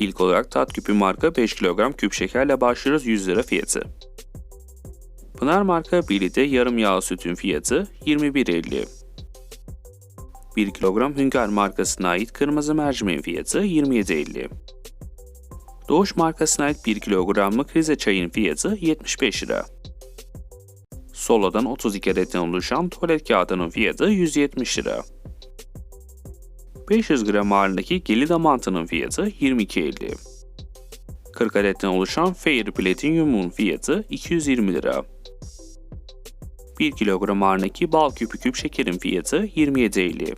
İlk olarak tat küpü marka 5 kilogram küp şekerle başlıyoruz 100 lira fiyatı. Pınar marka 1 litre yarım yağ sütün fiyatı 21.50. 1 kilogram Hünkar markasına ait kırmızı mercimeğin fiyatı 27.50. Doğuş markasına ait 1 kilogramlık Rize çayın fiyatı 75 lira. Solo'dan 32 adetten oluşan tuvalet kağıdının fiyatı 170 lira. 500 gram ağırlığındaki gelida mantının fiyatı 22.50. 40 adetten oluşan Fair Platinum'un fiyatı 220 lira. 1 kilogram ağırlığındaki bal küpü küp şekerin fiyatı 27.50.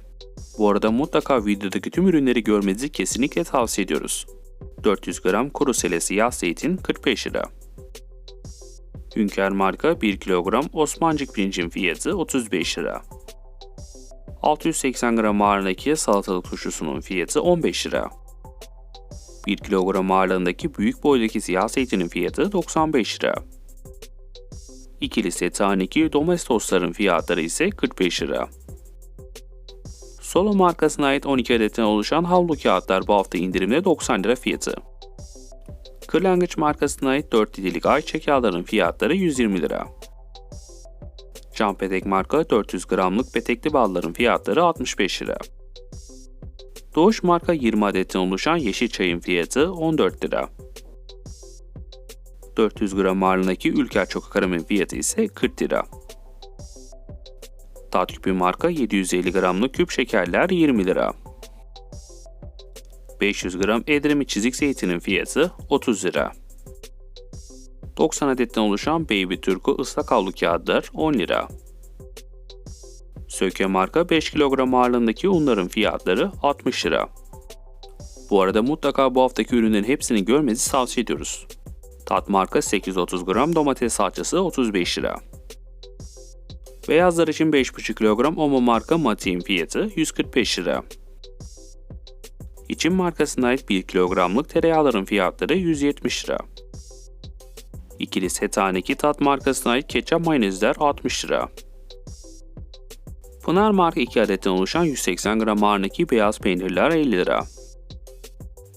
Bu arada mutlaka videodaki tüm ürünleri görmenizi kesinlikle tavsiye ediyoruz. 400 gram kuru sele siyah zeytin 45 lira. Hünkar marka 1 kilogram Osmancık pirincin fiyatı 35 lira. 680 gram ağırlığındaki salatalık turşusunun fiyatı 15 lira. 1 kilogram ağırlığındaki büyük boydaki siyah zeytinin fiyatı 95 lira. İkili set taneki domestosların fiyatları ise 45 lira. Solo markasına ait 12 adetten oluşan havlu kağıtlar bu hafta indirimde 90 lira fiyatı. Kırlangıç markasına ait 4 litrelik ayçiçek yağların fiyatları 120 lira. Can Petek marka 400 gramlık petekli balların fiyatları 65 lira. Doğuş marka 20 adetten oluşan yeşil çayın fiyatı 14 lira. 400 gram ağırlığındaki Ülker Çoka Karam'ın fiyatı ise 40 lira. Tat küpü marka 750 gramlık küp şekerler 20 lira. 500 gram Edremit çizik zeytinin fiyatı 30 lira. 90 adetten oluşan Baby Turku ıslak havlu kağıtlar 10 lira. Söke marka 5 kilogram ağırlığındaki unların fiyatları 60 lira. Bu arada mutlaka bu haftaki ürünlerin hepsini görmenizi tavsiye ediyoruz. Tat marka 830 gram domates salçası 35 lira. Beyazlar için 5,5 kilogram Omo marka Mati'nin fiyatı 145 lira. İçin markasına ait 1 kilogramlık tereyağların fiyatları 170 lira. İkili setaneki tat markasına ait ketçap mayonezler 60 lira. Pınar marka 2 adetten oluşan 180 gram ağırlığındaki beyaz peynirler 50 lira.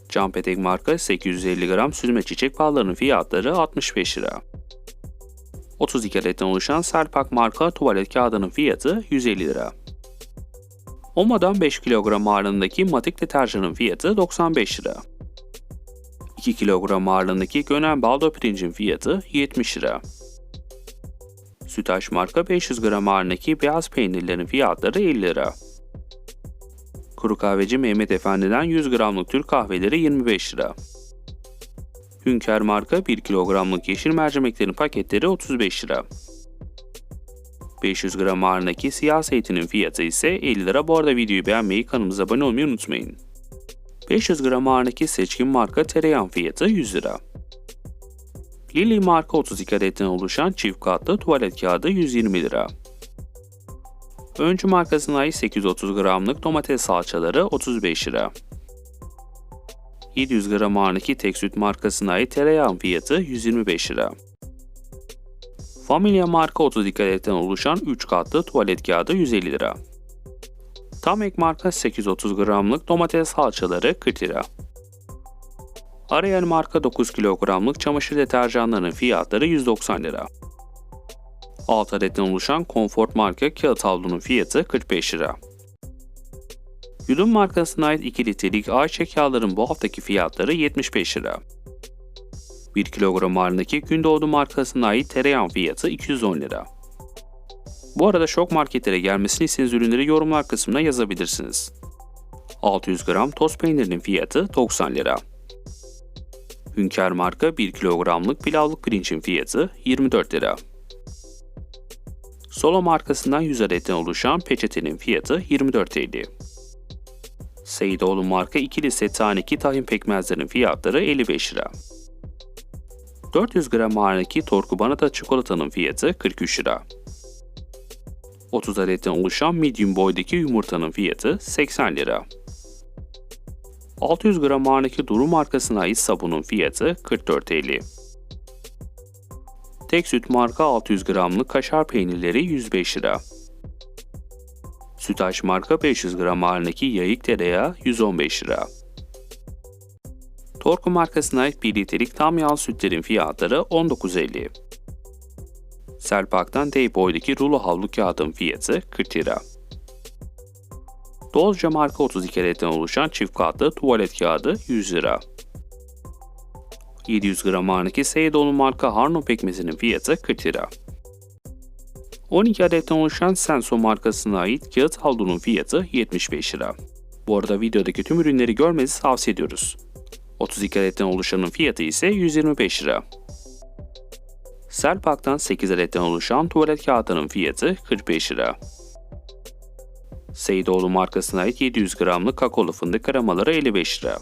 Can Petek marka 850 gram süzme çiçek ballarının fiyatları 65 lira. 32 adetten oluşan Serpak marka tuvalet kağıdının fiyatı 150 lira. Oma'dan 5 kilogram ağırlığındaki matik deterjanın fiyatı 95 lira. 2 kilogram ağırlığındaki Gönen Baldo pirincin fiyatı 70 lira. Sütaş marka 500 gram ağırlığındaki beyaz peynirlerin fiyatları 50 lira. Kuru kahveci Mehmet Efendi'den 100 gramlık Türk kahveleri 25 lira. Hünkar marka 1 kilogramlık yeşil mercimeklerin paketleri 35 lira. 500 gram ağırlığındaki siyah zeytinin fiyatı ise 50 lira. Bu arada videoyu beğenmeyi, kanalımıza abone olmayı unutmayın. 500 gram ağırlığındaki seçkin marka tereyağın fiyatı 100 lira. Lily marka 32 adetten oluşan çift katlı tuvalet kağıdı 120 lira. Öncü markasına ait 830 gramlık domates salçaları 35 lira. 700 gram ağırlığındaki tek süt markasına ait tereyağın fiyatı 125 lira. Familia marka 32 adetten oluşan 3 katlı tuvalet kağıdı 150 lira. Tam marka 830 gramlık domates salçaları 40 lira. Ariel marka 9 kilogramlık çamaşır deterjanlarının fiyatları 190 lira. 6 adetten oluşan Comfort marka kağıt havlunun fiyatı 45 lira. Yudum markasına ait 2 litrelik ayçiçek yağların bu haftaki fiyatları 75 lira. 1 kilogram ağırlığındaki Gündoğdu markasına ait tereyağın fiyatı 210 lira. Bu arada şok marketlere gelmesini istediğiniz ürünleri yorumlar kısmına yazabilirsiniz. 600 gram toz peynirinin fiyatı 90 lira. Hünkar marka 1 kilogramlık pilavlık pirincin fiyatı 24 lira. Solo markasından 100 adetten oluşan peçetenin fiyatı 24.50. Seyidoğlu marka ikili set taneki tahin pekmezlerin fiyatları 55 lira. 400 gram ağırlığındaki Torku Banata çikolatanın fiyatı 43 lira. 30 adetten oluşan medium boydaki yumurtanın fiyatı 80 lira. 600 gram ağırlığındaki Duru markasına ait sabunun fiyatı 44.50. Tek süt marka 600 gramlık kaşar peynirleri 105 lira. Sütaş marka 500 gram ağırlığındaki yayık tereyağı 115 lira. Torku markasına ait 1 litrelik tam yağ sütlerin fiyatları 19.50. Selpak'tan Day boydaki rulo havlu kağıdın fiyatı 40 lira. Dolca marka 32 adetten oluşan çift katlı tuvalet kağıdı 100 lira. 700 gram ağırlık Seydoğlu marka Harno pekmezinin fiyatı 40 lira. 12 adetten oluşan Senso markasına ait kağıt havlunun fiyatı 75 lira. Bu arada videodaki tüm ürünleri görmenizi tavsiye ediyoruz. 32 adetten oluşanın fiyatı ise 125 lira. Selpak'tan 8 adetten oluşan tuvalet kağıtının fiyatı 45 lira. Seydoğlu markasına ait 700 gramlık kakaolu fındık kremaları 55 lira.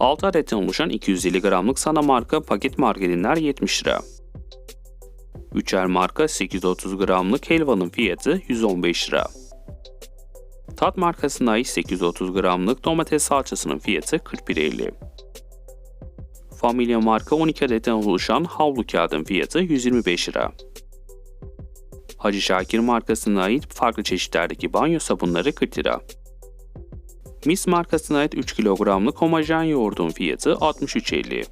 6 adetten oluşan 250 gramlık sana marka paket margarinler 70 lira. 3'er marka 830 gramlık helvanın fiyatı 115 lira. Tat markasına ait 830 gramlık domates salçasının fiyatı 41.50. Familya marka 12 adetten oluşan havlu kağıdın fiyatı 125 lira. Hacı Şakir markasına ait farklı çeşitlerdeki banyo sabunları 40 lira. Mis markasına ait 3 kilogramlık homojen yoğurdun fiyatı 63.50.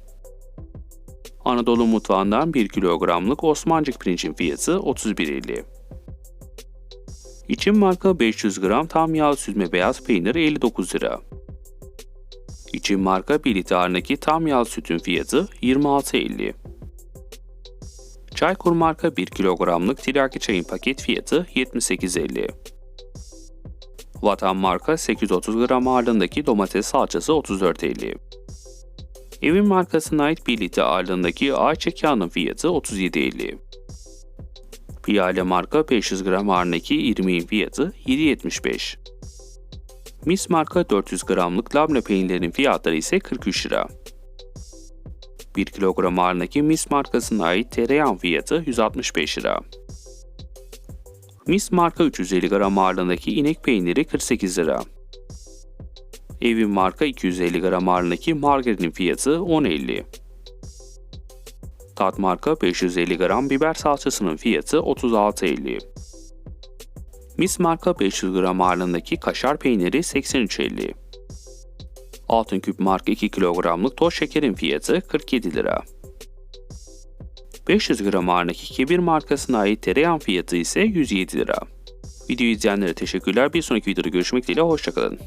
Anadolu mutfağından 1 kilogramlık Osmancık pirincin fiyatı 31.50. İçin marka 500 gram tam yağ süzme beyaz peynir 59 lira. İçin marka 1 litre tam yağ sütün fiyatı 26.50. Çaykur marka 1 kilogramlık tiryaki çayın paket fiyatı 78.50. Vatan marka 830 gram ağırlığındaki domates salçası 34.50. Evin markasına ait 1 litre ağırlığındaki ayçiçek yağının fiyatı 37.50. Piyale marka 500 gram ağırlığındaki irmiğin fiyatı 7.75. Mis marka 400 gramlık labne peynirlerin fiyatları ise 43 lira. 1 kilogram ağırlığındaki Mis markasına ait tereyağın fiyatı 165 lira. Mis marka 350 gram ağırlığındaki inek peyniri 48 lira. Evin marka 250 gram ağırlığındaki margarinin fiyatı 10.50. Tat marka 550 gram biber salçasının fiyatı 36.50. Mis marka 500 gram ağırlığındaki kaşar peyniri 83.50. Altın küp marka 2 kilogramlık toz şekerin fiyatı 47 lira. 500 gram ağırlığındaki kebir markasına ait tereyağın fiyatı ise 107 lira. Videoyu izleyenlere teşekkürler. Bir sonraki videoda görüşmek dileğiyle hoşçakalın.